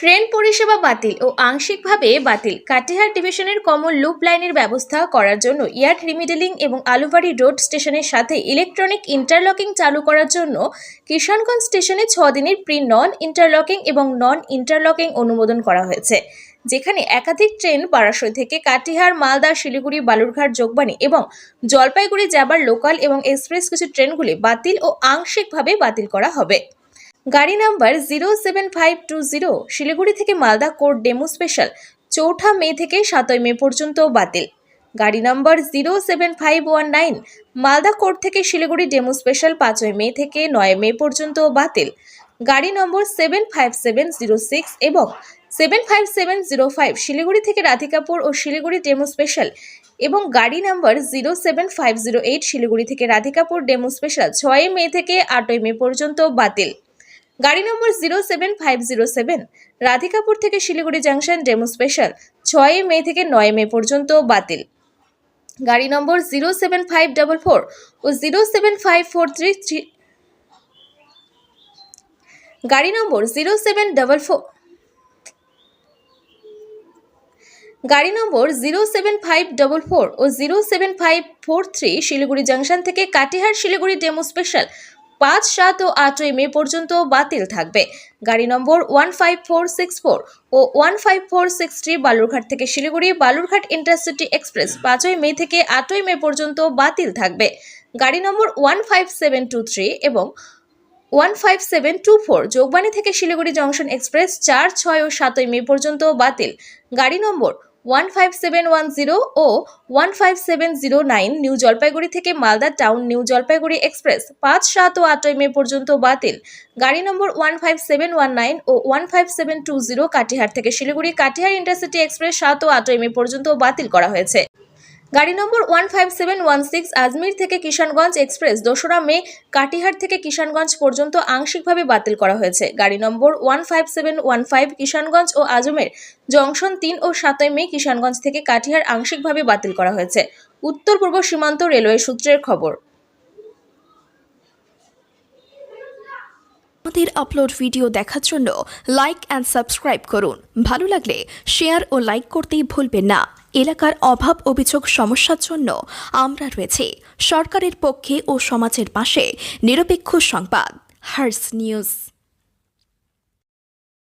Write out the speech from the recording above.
Train পরিষেবা বাতিল ও আংশিকভাবে বাতিল। কাটিহার ডিভিশনের কমন লুপ লাইনের ব্যবস্থা করার জন্য ইয়ার্ড রিমিডেলিং এবং আলুবাড়ি রোড স্টেশনের সাথে ইলেকট্রনিক ইন্টারলকিং চালু করার জন্য কিষানগঞ্জ স্টেশনে ছ দিনের প্রি নন ইন্টারলকিং এবং নন ইন্টারলকিং অনুমোদন করা হয়েছে, যেখানে একাধিক ট্রেন বারাসই থেকে কাটিহার, মালদা, শিলিগুড়ি, বালুরঘাট যোগবাণী এবং জলপাইগুড়ি যাবার লোকাল এবং এক্সপ্রেস কিছু ট্রেনগুলি বাতিল ও আংশিকভাবে বাতিল করা হবে। গাড়ি number zero seven five two zero Siliguri থেকে মালদা কোর্ট ডেমো স্পেশাল চৌঠা মে থেকে সাতই মে পর্যন্ত বাতিল। গাড়ি number zero seven five one nine Malda court থেকে শিলিগুড়ি ডেমো স্পেশাল পাঁচই মে থেকে নয় মে পর্যন্ত বাতিল। গাড়ি number seven five seven zero six এবং seven five seven zero five Siliguri থেকে রাধিকাপুর ও শিলিগুড়ি ডেমো স্পেশাল এবং গাড়ি number zero seven five zero eight Siliguri থেকে রাধিকাপুর ডেমো স্পেশাল ছয় মে থেকে আটই মে পর্যন্ত বাতিল। গাড়ি number zero seven five zero seven, Radhikapur থেকে শিলিগুড়ি জাংশন ডেমো স্পেশাল, ছয় মে থেকে নয় মে পর্যন্ত বাতিল। গাড়ি number zero seven five double four ও zero seven five four three three গাড়ি number zero seven double four, গাড়ি number zero seven five double four ও zero seven five four three Siliguri junction থেকে Katihar Siliguri demo special পাঁচ, সাত ও আটই May পর্যন্ত বাতিল থাকবে। গাড়ি number one five four six four ও one five four six three Balurghat থেকে শিলিগুড়ি বালুরঘাট ইন্টারসিটি এক্সপ্রেস পাঁচই মে থেকে আটই মে পর্যন্ত বাতিল থাকবে। গাড়ি number one five seven two three এবং one five seven two four Jogbani থেকে শিলিগুড়ি জংশন এক্সপ্রেস চার, ছয় ও সাতই মে পর্যন্ত বাতিল। গাড়ি number one five seven one zero ও one five seven zero nine new Jalpaiguri থেকে Malda town new Jalpaiguri express পাঁচ সাত ও আটই মে পর্যন্ত বাতিল। গাড়ি number one five seven one nine ও one five seven two zero Katihar থেকে Siliguri Katihar intercity express সাত ও আটই মে পর্যন্ত বাতিল করা হয়েছে। গাড়ি number one five seven one six Ajmer থেকে কিষানগঞ্জ এক্সপ্রেস, দোসরা মে, কাটিহার থেকে কিষানগঞ্জ পর্যন্ত আংশিকভাবে বাতিল করা হয়েছে। গাড়ি number one five seven one five Kishanganj ও আজমের, জংশন তিন ও সাতই মে কিষানগঞ্জ থেকে কাটিহার আংশিকভাবে বাতিল করা হয়েছে। উত্তর পূর্ব সীমান্ত রেলওয়ে সূত্রের খবর। আমাদের আপলোড ভিডিও দেখার জন্য লাইক অ্যান্ড সাবস্ক্রাইব করুন। ভালো লাগলে শেয়ার ও লাইক করতেই ভুলবেন না। এলাকার অভাব, অভিযোগ, সমস্যার জন্য আমরা রয়েছি। সরকারের পক্ষে ও সমাজের পাশে নিরপেক্ষ সংবাদ। হার্স নিউজ।